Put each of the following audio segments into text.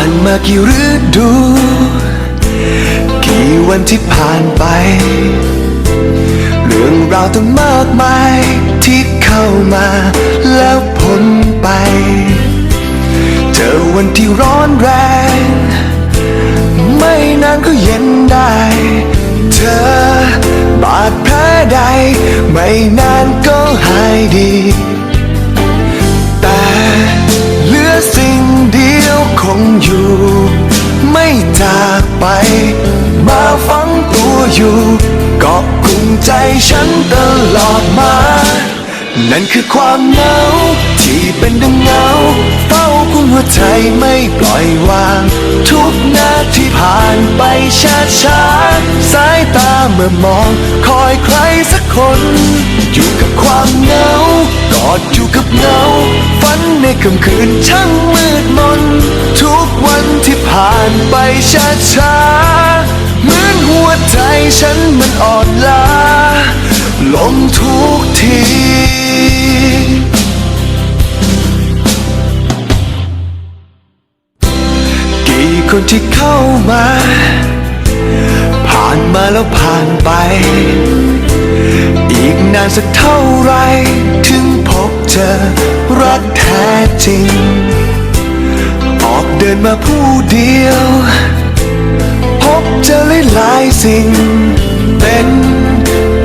านมากี่ฤดู กี่วันที่ผ่านไป เรื่องราวตั้งมากมายที่เข้ามาแล้วพ้นไป เจอวันที่ร้อนแรง ไม่นานก็เย็นได้ เธอบาดแผลใด ไม่นานก็หายดี ไป มาฝังตัวอยู่เกาะกลุ่มใจฉันตลอดมา นั่นคือความเหงาที่เป็นดังเงาเฝ้ากุมหัวใจไม่ปล่อยวาง ทุกนาทีผ่านไปช้าช้าสายตาเมื่อมอง คอยใครสักคน อยู่กับความเหงากอดอยู่กับเหงาฝันในค่ำคืนช่างมื ทุกวันที่ผ่านไปช้าช้าๆเหมือนหัวใจฉันมันอ่อนล้าลงทุกทีกี่คนที่เข้ามา ผ่านมาแล้วผ่านไป อีกนานสักเท่าไร ถึงพบเจอรักแท้จริง ออกเดินมาผู้เดียว พบเจอหลายหลายสิ่ง เป็น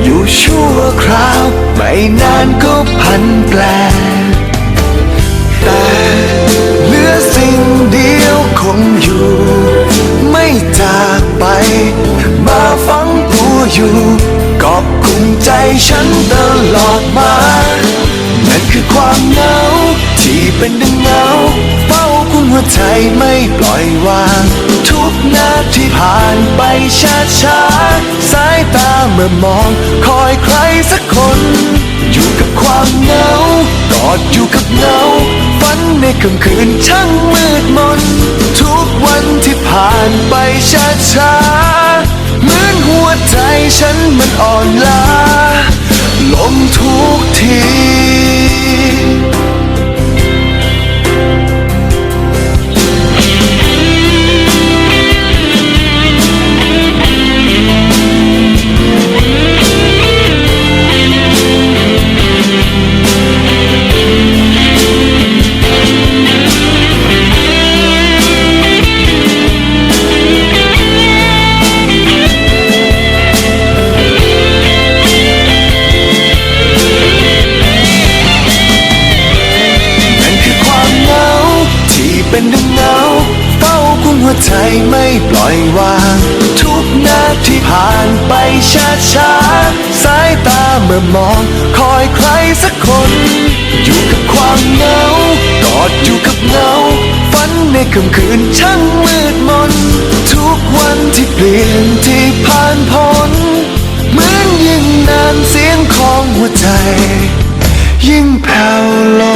อยู่ชั่วคราว ไม่นานก็พันแปลแต่เหลือสิ่งเดียวคงอยู่ ไม่จากไป มาฝังตัวอยู่กาะกลุ่มใจฉันตลอดมา ใจไม่ปล่อยวาง ทุกนาทีผ่านไปช้าช้าสายตาเมื่อมองคอยใครสักคน อยู่กับความเหงากอดอยู่กับเงาฝันในค่ำคืนช่างมืดมน ทุกวันที่ผ่านไปช้าช้าเหมือนหัวใจฉันมันอ่อนล้าลงทุก หัวใจไม่ปล่อยวาง ทุกนาทีผ่านไปช้าช้าสายตาเมื่อมอง คอยใครสักคน อยู่กับความเหงากอดอยู่กับเงา ฝันในค่ำคืนช่างมืดมน ทุกวันที่เปลี่ยนที่ผ่านพ้นเหมือนยิ่งนานเสียงของหัวใจ ยิ่งแผ่วลง